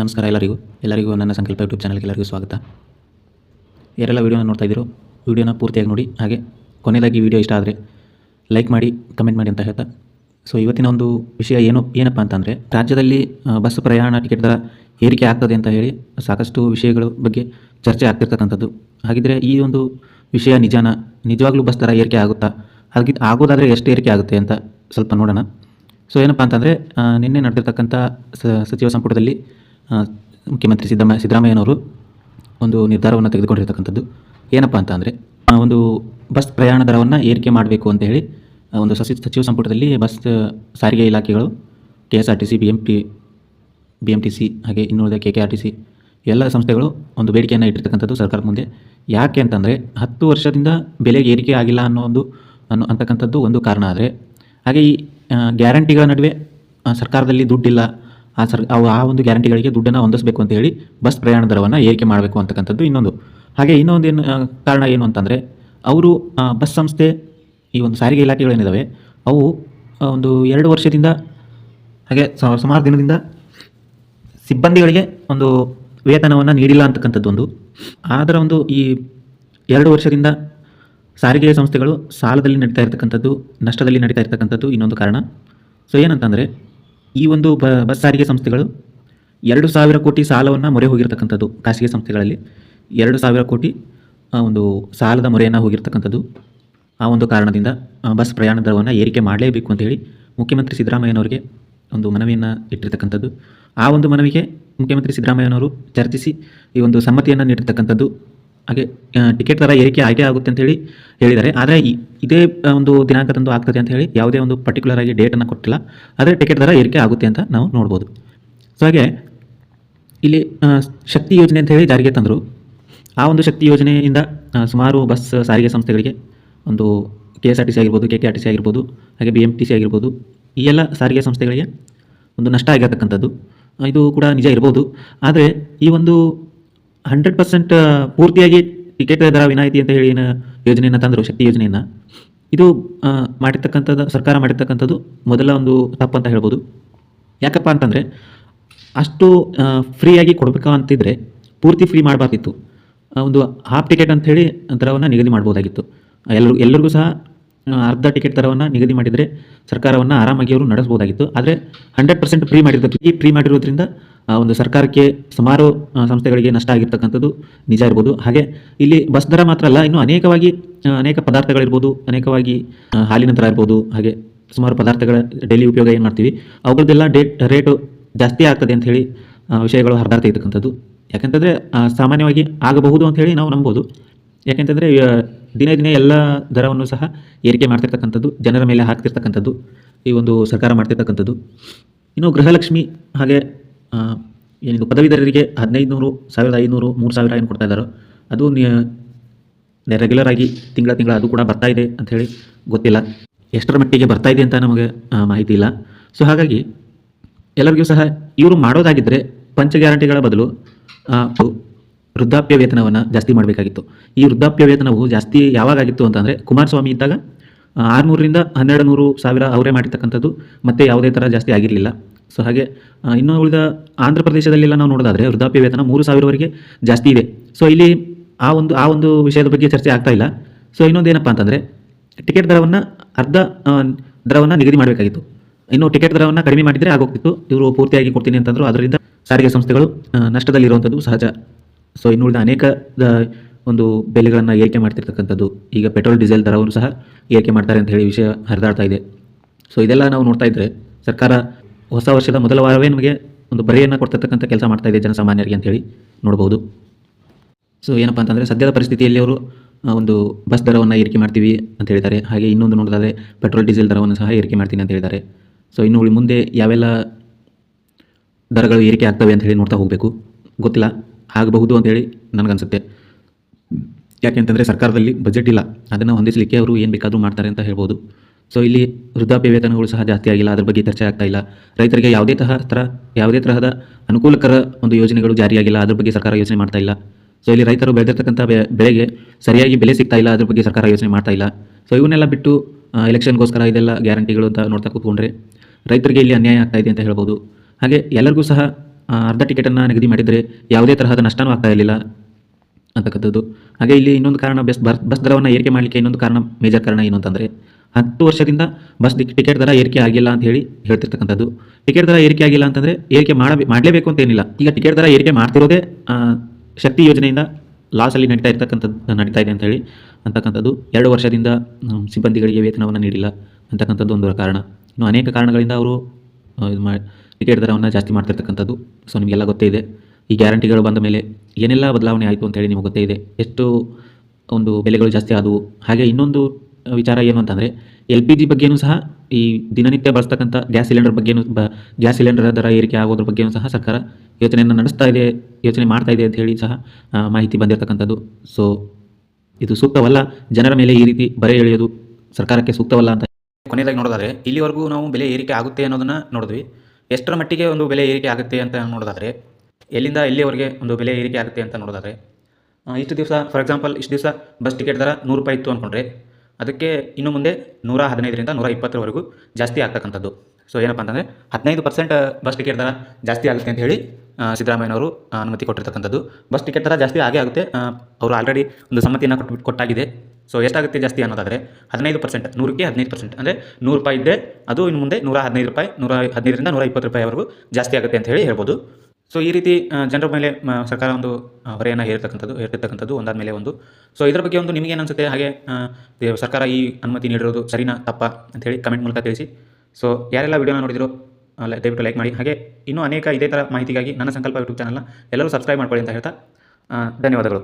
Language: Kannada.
ನಮಸ್ಕಾರ ಎಲ್ಲರಿಗೂ. ಎಲ್ಲರಿಗೂ ನನ್ನ ಸಂಕಲ್ಪ ಯೂಟ್ಯೂಬ್ ಚಾನಲ್ಗೆ ಎಲ್ಲರಿಗೂ ಸ್ವಾಗತ. ಯಾರೆಲ್ಲ ವೀಡಿಯೋನ ನೋಡ್ತಾ ಇದ್ದೀರೋ, ವೀಡಿಯೋನ ಪೂರ್ತಿಯಾಗಿ ನೋಡಿ. ಹಾಗೆ ಕೊನೆಯದಾಗಿ ವಿಡಿಯೋ ಇಷ್ಟ ಆದರೆ ಲೈಕ್ ಮಾಡಿ ಕಮೆಂಟ್ ಮಾಡಿ ಅಂತ ಹೇಳ್ತಾ. ಸೊ ಇವತ್ತಿನ ಒಂದು ವಿಷಯ ಏನು, ಏನಪ್ಪ ಅಂತಂದರೆ, ರಾಜ್ಯದಲ್ಲಿ ಬಸ್ ಪ್ರಯಾಣ ಟಿಕೆಟ್ ದರ ಏರಿಕೆ ಆಗ್ತದೆ ಅಂತ ಹೇಳಿ ಸಾಕಷ್ಟು ವಿಷಯಗಳ ಬಗ್ಗೆ ಚರ್ಚೆ ಆಗ್ತಿರ್ತಕ್ಕಂಥದ್ದು. ಹಾಗಿದ್ರೆ ಈ ಒಂದು ವಿಷಯ ನಿಜಾನ, ನಿಜವಾಗ್ಲೂ ಬಸ್ ದರ ಏರಿಕೆ ಆಗುತ್ತಾ? ಹಾಗೆ ಆಗೋದಾದರೆ ಎಷ್ಟು ಏರಿಕೆ ಆಗುತ್ತೆ ಅಂತ ಸ್ವಲ್ಪ ನೋಡೋಣ. ಸೊ ಏನಪ್ಪ ಅಂತಂದರೆ ನಿನ್ನೆ ನಡೆದಿರ್ತಕ್ಕಂಥ ಸಚಿವ ಸಂಪುಟದಲ್ಲಿ ಮುಖ್ಯಮಂತ್ರಿ ಸಿದ್ದರಾಮಯ್ಯ ಸಿದ್ದರಾಮಯ್ಯನವರು ಒಂದು ನಿರ್ಧಾರವನ್ನು ತೆಗೆದುಕೊಂಡಿರ್ತಕ್ಕಂಥದ್ದು. ಏನಪ್ಪ ಅಂತ ಅಂದರೆ ಒಂದು ಬಸ್ ಪ್ರಯಾಣ ದರವನ್ನು ಏರಿಕೆ ಮಾಡಬೇಕು ಅಂತ ಹೇಳಿ ಒಂದು ಸಸಿ ಸಚಿವ ಸಂಪುಟದಲ್ಲಿ ಬಸ್ ಸಾರಿಗೆ ಇಲಾಖೆಗಳು K S R T C B M T C B M T C ಇನ್ನುಳಿದ K K R T C ಎಲ್ಲ ಸಂಸ್ಥೆಗಳು ಒಂದು ಬೇಡಿಕೆಯನ್ನು ಇಟ್ಟಿರ್ತಕ್ಕಂಥದ್ದು ಸರ್ಕಾರದ ಮುಂದೆ. ಯಾಕೆ ಅಂತಂದರೆ ಹತ್ತು ವರ್ಷದಿಂದ ಬೆಲೆ ಏರಿಕೆ ಆಗಿಲ್ಲ ಅನ್ನೋ ಒಂದು, ಅನ್ನೋ, ಅಂತಕ್ಕಂಥದ್ದು ಒಂದು ಕಾರಣ ಆದರೆ, ಹಾಗೆ ಈ ಗ್ಯಾರಂಟಿಗಳ ನಡುವೆ ಸರ್ಕಾರದಲ್ಲಿ ದುಡ್ಡಿಲ್ಲ ಆ ಸರ್ ಅವು ಆ ಒಂದು ಗ್ಯಾರಂಟಿಗಳಿಗೆ ದುಡ್ಡನ್ನು ಹೊಂದಿಸಬೇಕು ಅಂತ ಹೇಳಿ ಬಸ್ ಪ್ರಯಾಣ ದರವನ್ನು ಏರಿಕೆ ಮಾಡಬೇಕು ಅಂತಕ್ಕಂಥದ್ದು ಇನ್ನೊಂದು. ಹಾಗೆ ಇನ್ನೊಂದು ಏನು ಕಾರಣ ಏನು ಅಂತಂದರೆ, ಅವರು ಬಸ್ ಸಂಸ್ಥೆ, ಈ ಒಂದು ಸಾರಿಗೆ ಇಲಾಖೆಗಳೇನಿದ್ದಾವೆ ಅವು ಒಂದು ಎರಡು ವರ್ಷದಿಂದ, ಹಾಗೆ ಸುಮಾರು ದಿನದಿಂದ ಸಿಬ್ಬಂದಿಗಳಿಗೆ ಒಂದು ವೇತನವನ್ನು ನೀಡಿಲ್ಲ ಅಂತಕ್ಕಂಥದ್ದು ಒಂದು. ಅದರ ಒಂದು ಈ ಎರಡು ವರ್ಷದಿಂದ ಸಾರಿಗೆ ಸಂಸ್ಥೆಗಳು ಸಾಲದಲ್ಲಿ ನಡೀತಾ ಇರ್ತಕ್ಕಂಥದ್ದು, ನಷ್ಟದಲ್ಲಿ ನಡೀತಾ ಇರ್ತಕ್ಕಂಥದ್ದು ಇನ್ನೊಂದು ಕಾರಣ. ಸೊ ಏನಂತಂದರೆ ಈ ಒಂದು ಬಸ್ ಸಾರಿಗೆ ಸಂಸ್ಥೆಗಳು ಎರಡು ಸಾವಿರ ಕೋಟಿ ಸಾಲವನ್ನು ಮೊರೆ ಹೋಗಿರ್ತಕ್ಕಂಥದ್ದು ಖಾಸಗಿ ಸಂಸ್ಥೆಗಳಲ್ಲಿ. ಎರಡು ಸಾವಿರ ಕೋಟಿ ಒಂದು ಸಾಲದ ಮೊರೆಯನ್ನು ಹೋಗಿರ್ತಕ್ಕಂಥದ್ದು ಆ ಒಂದು ಕಾರಣದಿಂದ ಬಸ್ ಪ್ರಯಾಣ ದರವನ್ನು ಏರಿಕೆ ಮಾಡಲೇಬೇಕು ಅಂತ ಹೇಳಿ ಮುಖ್ಯಮಂತ್ರಿ ಸಿದ್ದರಾಮಯ್ಯನವರಿಗೆ ಒಂದು ಮನವಿಯನ್ನು ಇಟ್ಟಿರ್ತಕ್ಕಂಥದ್ದು. ಆ ಒಂದು ಮನವಿಗೆ ಮುಖ್ಯಮಂತ್ರಿ ಸಿದ್ದರಾಮಯ್ಯನವರು ಚರ್ಚಿಸಿ ಈ ಒಂದು ಸಮ್ಮತಿಯನ್ನು ನೀಡಿರ್ತಕ್ಕಂಥದ್ದು ಹಾಗೆ ಟಿಕೆಟ್ ದರ ಏರಿಕೆ ಆಯ್ಕೆ ಆಗುತ್ತೆ ಅಂತ ಹೇಳಿ ಹೇಳಿದ್ದಾರೆ. ಆದರೆ ಇದೇ ಒಂದು ದಿನಾಂಕದಂದು ಆಗ್ತದೆ ಅಂತ ಹೇಳಿ ಯಾವುದೇ ಒಂದು ಪರ್ಟಿಕ್ಯುಲರ್ ಆಗಿ ಡೇಟನ್ನು ಕೊಟ್ಟಿಲ್ಲ. ಆದರೆ ಟಿಕೆಟ್ ದರ ಏರಿಕೆ ಆಗುತ್ತೆ ಅಂತ ನಾವು ನೋಡ್ಬೋದು. ಸೊ ಹಾಗೆ ಇಲ್ಲಿ ಶಕ್ತಿ ಯೋಜನೆ ಅಂತ ಹೇಳಿ ಜಾರಿಗೆ ತಂದರು. ಆ ಒಂದು ಶಕ್ತಿ ಯೋಜನೆಯಿಂದ ಸುಮಾರು ಬಸ್ ಸಾರಿಗೆ ಸಂಸ್ಥೆಗಳಿಗೆ ಒಂದು K S R T C ಆಗಿರ್ಬೋದು K K R T C ಆಗಿರ್ಬೋದು, ಹಾಗೆ ಬಿ ಎಂ ಟಿ ಸಿ ಆಗಿರ್ಬೋದು, ಈ ಎಲ್ಲ ಸಾರಿಗೆ ಸಂಸ್ಥೆಗಳಿಗೆ ಒಂದು ನಷ್ಟ ಆಗಿರತಕ್ಕಂಥದ್ದು. ಇದು ಕೂಡ ನಿಜ ಇರ್ಬೋದು. ಆದರೆ ಈ ಒಂದು ಹಂಡ್ರೆಡ್ ಪರ್ಸೆಂಟ್ ಪೂರ್ತಿಯಾಗಿ ಟಿಕೆಟ್ ದರ ವಿನಾಯಿತಿ ಅಂತ ಹೇಳಿ ಏನು ಯೋಜನೆಯನ್ನು ತಂದರು, ಶಕ್ತಿ ಯೋಜನೆಯನ್ನು. ಇದು ಮಾಡಿರ್ತಕ್ಕಂಥದ್ದು, ಸರ್ಕಾರ ಮಾಡಿರ್ತಕ್ಕಂಥದ್ದು ಮೊದಲ ಒಂದು ತಪ್ಪು ಅಂತ ಹೇಳ್ಬೋದು. ಯಾಕಪ್ಪ ಅಂತಂದರೆ, ಅಷ್ಟು ಫ್ರೀಯಾಗಿ ಕೊಡಬೇಕು ಅಂತಿದ್ರೆ ಪೂರ್ತಿ ಫ್ರೀ ಮಾಡಬಾರ್ದಿತ್ತು. ಒಂದು ಹಾಫ್ ಟಿಕೆಟ್ ಅಂತ ಹೇಳಿ ದರವನ್ನು ನಿಗದಿ ಮಾಡ್ಬೋದಾಗಿತ್ತು. ಎಲ್ಲರೂ, ಎಲ್ಲರಿಗೂ ಸಹ ಅರ್ಧ ಟಿಕೆಟ್ ದರವನ್ನು ನಿಗದಿ ಮಾಡಿದರೆ ಸರ್ಕಾರವನ್ನು ಆರಾಮಾಗಿ ಅವರು ನಡೆಸ್ಬೋದಾಗಿತ್ತು. ಆದರೆ ಹಂಡ್ರೆಡ್ ಪರ್ಸೆಂಟ್ ಫ್ರೀ ಈ ಫ್ರೀ ಮಾಡಿರೋದ್ರಿಂದ ಒಂದು ಸರ್ಕಾರಕ್ಕೆ ಸುಮಾರು ಸಂಸ್ಥೆಗಳಿಗೆ ನಷ್ಟ ಆಗಿರ್ತಕ್ಕಂಥದ್ದು ನಿಜ ಇರ್ಬೋದು. ಹಾಗೆ ಇಲ್ಲಿ ಬಸ್ ದರ ಮಾತ್ರ ಅಲ್ಲ ಇನ್ನು ಅನೇಕವಾಗಿ ಆ, ಅನೇಕ ಪದಾರ್ಥಗಳಿರ್ಬೋದು ಅನೇಕವಾಗಿ ಆ, ಹಾಲಿನ ದರ ಇರ್ಬೋದು. ಹಾಗೆ ಸುಮಾರು ಪದಾರ್ಥಗಳ ಡೈಲಿ ಉಪಯೋಗ ಏನು ಮಾಡ್ತೀವಿ? ಅವುಗಳದ್ದೆಲ್ಲ ಡೇಟ್ ರೇಟು ಜಾಸ್ತಿ ಆಗ್ತದೆ ಅಂತ ಹೇಳಿ ವಿಷಯಗಳು ಹರಿದಾಡ್ತಾ ಇರ್ತಕ್ಕಂಥದ್ದು. ಯಾಕಂತಂದರೆ ಸಾಮಾನ್ಯವಾಗಿ ಆಗಬಹುದು ಅಂತ ಹೇಳಿ ನಾವು ನಂಬೋದು. ಯಾಕೆಂತಂದರೆ ದಿನೇ ದಿನೇ ಎಲ್ಲ ದರವನ್ನು ಸಹ ಏರಿಕೆ ಮಾಡ್ತಿರ್ತಕ್ಕಂಥದ್ದು ಜನರ ಮೇಲೆ ಹಾಕ್ತಿರ್ತಕ್ಕಂಥದ್ದು ಈ ಒಂದು ಸರ್ಕಾರ ಮಾಡ್ತಿರ್ತಕ್ಕಂಥದ್ದು. ಇನ್ನು ಗೃಹಲಕ್ಷ್ಮಿ ಹಾಗೆ ಆ, ಏನಿದು ಪದವೀಧರರಿಗೆ ಹದಿನೈದು ನೂರು ಸಾವಿರದ ಐನೂರು, ಮೂರು ಸಾವಿರ ಏನು ಕೊಡ್ತಾ ಇದ್ದಾರೋ, ಅದು ರೆಗ್ಯುಲರ್ ಆಗಿ ತಿಂಗಳ ತಿಂಗಳ ಅದು ಕೂಡ ಬರ್ತಾ ಇದೆ ಅಂತ ಹೇಳಿ ಗೊತ್ತಿಲ್ಲ. ಎಷ್ಟರ ಮಟ್ಟಿಗೆ ಬರ್ತಾ ಇದೆ ಅಂತ ನಮಗೆ ಮಾಹಿತಿ ಇಲ್ಲ. ಸೊ ಹಾಗಾಗಿ ಎಲ್ಲರಿಗೂ ಸಹ ಇವರು ಮಾಡೋದಾಗಿದ್ದರೆ ಪಂಚ ಗ್ಯಾರಂಟಿಗಳ ಬದಲು ವೃದ್ಧಾಪ್ಯ ವೇತನವನ್ನು ಜಾಸ್ತಿ ಮಾಡಬೇಕಾಗಿತ್ತು. ಈ ವೃದ್ಧಾಪ್ಯ ವೇತನವು ಜಾಸ್ತಿ ಯಾವಾಗಾಗಿತ್ತು ಅಂತಂದರೆ ಕುಮಾರಸ್ವಾಮಿ ಇದ್ದಾಗ ಆರುನೂರರಿಂದ ಹನ್ನೆರಡು ನೂರು ಸಾವಿರ ಅವರೇ ಮಾಡಿರ್ತಕ್ಕಂಥದ್ದು, ಮತ್ತೆ ಯಾವುದೇ ಥರ ಜಾಸ್ತಿ ಆಗಿರಲಿಲ್ಲ. ಸೊ ಹಾಗೆ ಇನ್ನು ಉಳಿದ ಆಂಧ್ರ ಪ್ರದೇಶದಲ್ಲೆಲ್ಲ ನಾವು ನೋಡೋದಾದರೆ, ವೃದ್ಧಾಪ್ಯ ವೇತನ ಮೂರು ಸಾವಿರವರೆಗೆ ಜಾಸ್ತಿ ಇದೆ. ಸೊ ಇಲ್ಲಿ ಆ ಒಂದು ಆ ಒಂದು ವಿಷಯದ ಬಗ್ಗೆ ಚರ್ಚೆ ಆಗ್ತಾ ಇಲ್ಲ. ಸೊ ಇನ್ನೊಂದೇನಪ್ಪ ಅಂತಂದರೆ, ಟಿಕೆಟ್ ದರವನ್ನು ಅರ್ಧ ದರವನ್ನು ನಿಗದಿ ಮಾಡಬೇಕಾಗಿತ್ತು. ಇನ್ನು ಟಿಕೆಟ್ ದರವನ್ನು ಕಡಿಮೆ ಮಾಡಿದರೆ ಆಗೋಗ್ತಿತ್ತು. ಇವರು ಪೂರ್ತಿಯಾಗಿ ಕೊಡ್ತೀನಿ ಅಂತಂದರು, ಅದರಿಂದ ಸಾರಿಗೆ ಸಂಸ್ಥೆಗಳು ನಷ್ಟದಲ್ಲಿರುವಂಥದ್ದು ಸಹಜ. ಸೊ ಇನ್ನುಳಿದ ಅನೇಕ ಒಂದು ಬೆಲೆಗಳನ್ನು ಏರಿಕೆ ಮಾಡ್ತಿರ್ತಕ್ಕಂಥದ್ದು. ಈಗ ಪೆಟ್ರೋಲ್, ಡೀಸೆಲ್ ದರವನ್ನು ಸಹ ಏರಿಕೆ ಮಾಡ್ತಾರೆ ಅಂತ ಹೇಳಿ ವಿಷಯ ಹರಿದಾಡ್ತಾ ಇದೆ. ಸೊ ಇದೆಲ್ಲ ನಾವು ನೋಡ್ತಾ ಇದ್ದರೆ ಸರ್ಕಾರ ಹೊಸ ವರ್ಷದ ಮೊದಲ ವಾರವೇ ನಮಗೆ ಒಂದು ಬರೆಯನ್ನು ಕೊಡ್ತಿರ್ತಕ್ಕಂಥ ಕೆಲಸ ಮಾಡ್ತಾ ಇದೆ ಜನಸಾಮಾನ್ಯರಿಗೆ ಅಂತೇಳಿ ನೋಡ್ಬೋದು. ಸೊ ಏನಪ್ಪ ಅಂತಂದರೆ ಸದ್ಯದ ಪರಿಸ್ಥಿತಿಯಲ್ಲಿ ಅವರು ಒಂದು ಬಸ್ ದರವನ್ನು ಏರಿಕೆ ಮಾಡ್ತೀವಿ ಅಂತ ಹೇಳಿದ್ದಾರೆ. ಹಾಗೆ ಇನ್ನೊಂದು ನೋಡೋದಾದರೆ ಪೆಟ್ರೋಲ್, ಡೀಸೆಲ್ ದರವನ್ನು ಸಹ ಏರಿಕೆ ಮಾಡ್ತೀನಿ ಅಂತ ಹೇಳಿದ್ದಾರೆ. ಸೊ ಇನ್ನು ಮುಂದೆ ಯಾವೆಲ್ಲ ದರಗಳು ಏರಿಕೆ ಆಗ್ತವೆ ಅಂತ ಹೇಳಿ ನೋಡ್ತಾ ಹೋಗಬೇಕು. ಗೊತ್ತಿಲ್ಲ? ಆಗಬಹುದು ಅಂತೇಳಿ ನನಗನ್ಸುತ್ತೆ. ಯಾಕೆಂತಂದರೆ ಸರ್ಕಾರದಲ್ಲಿ ಬಜೆಟ್ ಇಲ್ಲ. ಅದನ್ನು ಹೊಂದಿಸಲಿಕ್ಕೆ ಅವರು ಏನು ಬೇಕಾದರೂ ಮಾಡ್ತಾರೆ ಅಂತ ಹೇಳ್ಬೋದು. ಸೊ ಇಲ್ಲಿ ವೃದ್ಧಾಪ್ಯ ವೇತನಗಳು ಸಹ ಜಾಸ್ತಿ ಆಗಿಲ್ಲ. ಅದ್ರ ಬಗ್ಗೆ ಚರ್ಚೆ ಆಗ್ತಾ ಇಲ್ಲ. ರೈತರಿಗೆ ಯಾವುದೇ ತರಹ ತರ, ಯಾವುದೇ ತರಹದ ಅನುಕೂಲಕರ ಒಂದು ಯೋಜನೆಗಳು ಜಾರಿಯಾಗಿಲ್ಲ ಅದ್ರ ಬಗ್ಗೆ ಸರ್ಕಾರ ಯೋಚನೆ ಮಾಡ್ತಾ ಇಲ್ಲ. ಸೊ ಇಲ್ಲಿ ರೈತರು ಬೆಳೆದಿರ್ತಕ್ಕಂಥ ಬೆಳೆಗೆ ಸರಿಯಾಗಿ ಬೆಲೆ ಸಿಗ್ತಾ ಇಲ್ಲ. ಅದ್ರ ಬಗ್ಗೆ ಸರ್ಕಾರ ಯೋಚನೆ ಮಾಡ್ತಾ ಇಲ್ಲ. ಸೊ ಇವನ್ನೆಲ್ಲ ಬಿಟ್ಟು ಎಲೆಕ್ಷನ್ಗೋಸ್ಕರ ಇದೆಲ್ಲ ಗ್ಯಾರಂಟಿಗಳು ಅಂತ ನೋಡ್ತಾ ಕೂತ್ಕೊಂಡ್ರೆ ರೈತರಿಗೆ ಇಲ್ಲಿ ಅನ್ಯಾಯ ಆಗ್ತಾ ಇದೆ ಅಂತ ಹೇಳ್ಬೋದು. ಹಾಗೆ ಎಲ್ಲರಿಗೂ ಸಹ ಅರ್ಧ ಟಿಕೆಟನ್ನು ನಿಗದಿ ಮಾಡಿದರೆ ಯಾವುದೇ ತರಹದ ನಷ್ಟನೂ ಆಗ್ತಾ ಇರಲಿಲ್ಲ. ಅಂತಕ್ಕಂಥದ್ದು ಹಾಗೆ ಇಲ್ಲಿ ಇನ್ನೊಂದು ಕಾರಣ ಬಸ್ ಬಸ್ ದರವನ್ನು ಏರಿಕೆ ಮಾಡಲಿಕ್ಕೆ ಇನ್ನೊಂದು ಕಾರಣ ಮೇಜರ್ ಕಾರಣ ಏನು ಅಂತಂದರೆ, ಹತ್ತು ವರ್ಷದಿಂದ ಬಸ್ ಟಿಕ್- ಟಿಕೆಟ್ ದರ ಏರಿಕೆ ಆಗಿಲ್ಲ ಅಂತ ಹೇಳಿ ಹೇಳ್ತಿರ್ತಕ್ಕಂಥದ್ದು. ಟಿಕೆಟ್ ದರ ಏರಿಕೆ ಆಗಿಲ್ಲ ಅಂತಂದರೆ ಏರಿಕೆ ಮಾಡಬೇ, ಮಾಡಲೇಬೇಕು ಅಂತ ಏನಿಲ್ಲ. ಈಗ ಟಿಕೆಟ್ ದರ ಏರಿಕೆ ಮಾಡ್ತಿರೋದೇ ಶಕ್ತಿ ಯೋಜನೆಯಿಂದ ಲಾಸಲ್ಲಿ ನಡೀತಾ ಇರ್ತಕ್ಕಂಥದ್ದು, ನಡೀತಾ ಇದೆ ಅಂತ ಹೇಳಿ ಅಂತಕ್ಕಂಥದ್ದು. ಎರಡು ವರ್ಷದಿಂದ ಸಿಬ್ಬಂದಿಗಳಿಗೆ ವೇತನವನ್ನು ನೀಡಿಲ್ಲ ಅಂತಕ್ಕಂಥದ್ದು ಒಂದು ಕಾರಣ. ಇನ್ನು ಅನೇಕ ಕಾರಣಗಳಿಂದ ಅವರು ಇದು ಮಾಡಿ ಟಿಕೆಟ್ ದರವನ್ನು ಜಾಸ್ತಿ ಮಾಡ್ತಿರ್ತಕ್ಕಂಥದ್ದು. ಸೊ ನಿಮಗೆಲ್ಲ ಗೊತ್ತೇ ಇದೆ. ಈ ಗ್ಯಾರಂಟಿಗಳು ಬಂದ ಮೇಲೆ ಏನೆಲ್ಲ ಬದಲಾವಣೆ ಆಯಿತು ಅಂತೇಳಿ ನಿಮಗೆ ಗೊತ್ತೇ ಇದೆ. ಎಷ್ಟು ಒಂದು ಬೆಲೆಗಳು ಜಾಸ್ತಿ ಆದವು. ಹಾಗೆ ಇನ್ನೊಂದು ವಿಚಾರ ಏನು ಅಂತಂದರೆ, ಎಲ್ ಪಿ ಜಿ ಬಗ್ಗೆಯೂ ಸಹ ಈ ದಿನನಿತ್ಯ ಬಳಸ್ತಕ್ಕಂಥ ಗ್ಯಾಸ್ ಸಿಲಿಂಡರ್ ಬಗ್ಗೆಯೂ ಬ, ಗ್ಯಾಸ್ ಸಿಲಿಂಡರ್ ದರ ಏರಿಕೆ ಆಗೋದ್ರ ಬಗ್ಗೆಯೂ ಸಹ ಸರ್ಕಾರ ಯೋಚನೆಯನ್ನು ನಡೆಸ್ತಾ ಇದೆ, ಯೋಚನೆ ಮಾಡ್ತಾ ಇದೆ ಅಂತ ಹೇಳಿ ಸಹ ಮಾಹಿತಿ ಬಂದಿರತಕ್ಕಂಥದ್ದು. ಸೊ ಇದು ಸೂಕ್ತವಲ್ಲ. ಜನರ ಮೇಲೆ ಈ ರೀತಿ ಬರೆ ಎಳೆಯೋದು ಸರ್ಕಾರಕ್ಕೆ ಸೂಕ್ತವಲ್ಲ ಅಂತ. ಕೊನೆಯದಾಗಿ ನೋಡೋದಾದರೆ, ಇಲ್ಲಿವರೆಗೂ ನಾವು ಬೆಲೆ ಏರಿಕೆ ಆಗುತ್ತೆ ಅನ್ನೋದನ್ನು ನೋಡಿದ್ವಿ. ಎಷ್ಟರ ಮಟ್ಟಿಗೆ ಒಂದು ಬೆಲೆ ಏರಿಕೆ ಆಗುತ್ತೆ ಅಂತ ನೋಡೋದಾದರೆ ಎಲ್ಲಿಂದ ಎಲ್ಲಿವರೆಗೆ ಒಂದು ಬೆಲೆ ಏರಿಕೆ ಆಗುತ್ತೆ ಅಂತ ನೋಡೋದಾದರೆ ಇಷ್ಟು ದಿವಸ ಫಾರ್ ಎಕ್ಸಾಂಪಲ್ ಇಷ್ಟು ದಿವಸ ಬಸ್ ಟಿಕೆಟ್ ದರ ನೂರು ರೂಪಾಯಿ ಇತ್ತು ಅಂದ್ಕೊಂಡ್ರೆ ಅದಕ್ಕೆ ಇನ್ನು ಮುಂದೆ ನೂರ ಹದಿನೈದರಿಂದ ನೂರ ಇಪ್ಪತ್ತರವರೆಗೂ ಜಾಸ್ತಿ ಆಗ್ತಕ್ಕಂಥದ್ದು. ಸೊ ಏನಪ್ಪ ಅಂತಂದರೆ ಹದಿನೈದು ಪರ್ಸೆಂಟ್ ಬಸ್ ಟಿಕೆಟ್ ದರ ಜಾಸ್ತಿ ಆಗುತ್ತೆ ಅಂತ ಹೇಳಿ ಸಿದ್ದರಾಮಯ್ಯನವರು ಅನುಮತಿ ಕೊಟ್ಟಿರ್ತಕ್ಕಂಥದ್ದು. ಬಸ್ ಟಿಕೆಟ್ ದರ ಜಾಸ್ತಿ ಆಗೇ ಆಗುತ್ತೆ ಅವರು ಆಲ್ರೆಡಿ ಒಂದು ಸಮ್ಮತಿಯನ್ನು ಕೊಟ್ಟು, ಕೊಟ್ಟಾಗಿದೆ. ಸೊ ಎಷ್ಟಾಗುತ್ತೆ ಜಾಸ್ತಿ ಅನ್ನೋದಾದರೆ, ಹದಿನೈದು ಪರ್ಸೆಂಟ್ ನೂರಕ್ಕೆ ಹದಿನೈದು ಪರ್ಸೆಂಟ್ ಅಂದರೆ ನೂರು ರೂಪಾಯಿ ಇದ್ದರೆ ಅದು ಇನ್ನು ಮುಂದೆ ನೂರ ಹದಿನೈದು ರೂಪಾಯಿ, ನೂರ ಹದಿನೈದರಿಂದ ನೂರ ಇಪ್ಪತ್ತು ರೂಪಾಯಿವರೆಗೂ ಜಾಸ್ತಿ ಆಗುತ್ತೆ ಅಂತ ಹೇಳಿ ಹೇಳ್ಬೋದು. ಸೊ ಈ ರೀತಿ ಜನರ ಮೇಲೆ ಸರ್ಕಾರ ಒಂದು ಹೊರೆಯನ್ನು ಹೇರ್ತಕ್ಕಂಥದ್ದು ಹೇರ್ತಿರ್ತಕ್ಕಂಥದ್ದು ಒಂದಾದ ಮೇಲೆ ಒಂದು. ಸೊ ಇದರ ಬಗ್ಗೆ ಒಂದು ನಿಮಗೇನು ಅನಿಸುತ್ತೆ ಹಾಗೆ ಸರ್ಕಾರ ಈ ಅನುಮತಿ ನೀಡಿರೋದು ಸರಿನಾ, ತಪ್ಪ ಅಂತೇಳಿ ಕಮೆಂಟ್ ಮೂಲಕ ತಿಳಿಸಿ. ಸೊ ಯಾರೆಲ್ಲ ವಿಡಿಯೋನ ನೋಡಿದ್ರು ದಯವಿಟ್ಟು ಲೈಕ್ ಮಾಡಿ. ಹಾಗೆ, ಇನ್ನೂ ಅನೇಕ ಇದೇ ಥರ ಮಾಹಿತಿಗಾಗಿ ನನ್ನ ಸಂಕಲ್ಪ ಯೂಟ್ಯೂಬ್ ಚಾನಲ್ನ ಎಲ್ಲರೂ ಸಬ್ಸ್ಕ್ರೈಬ್ ಮಾಡ್ಕೊಳ್ಳಿ ಅಂತ ಹೇಳ್ತಾ ಧನ್ಯವಾದಗಳು.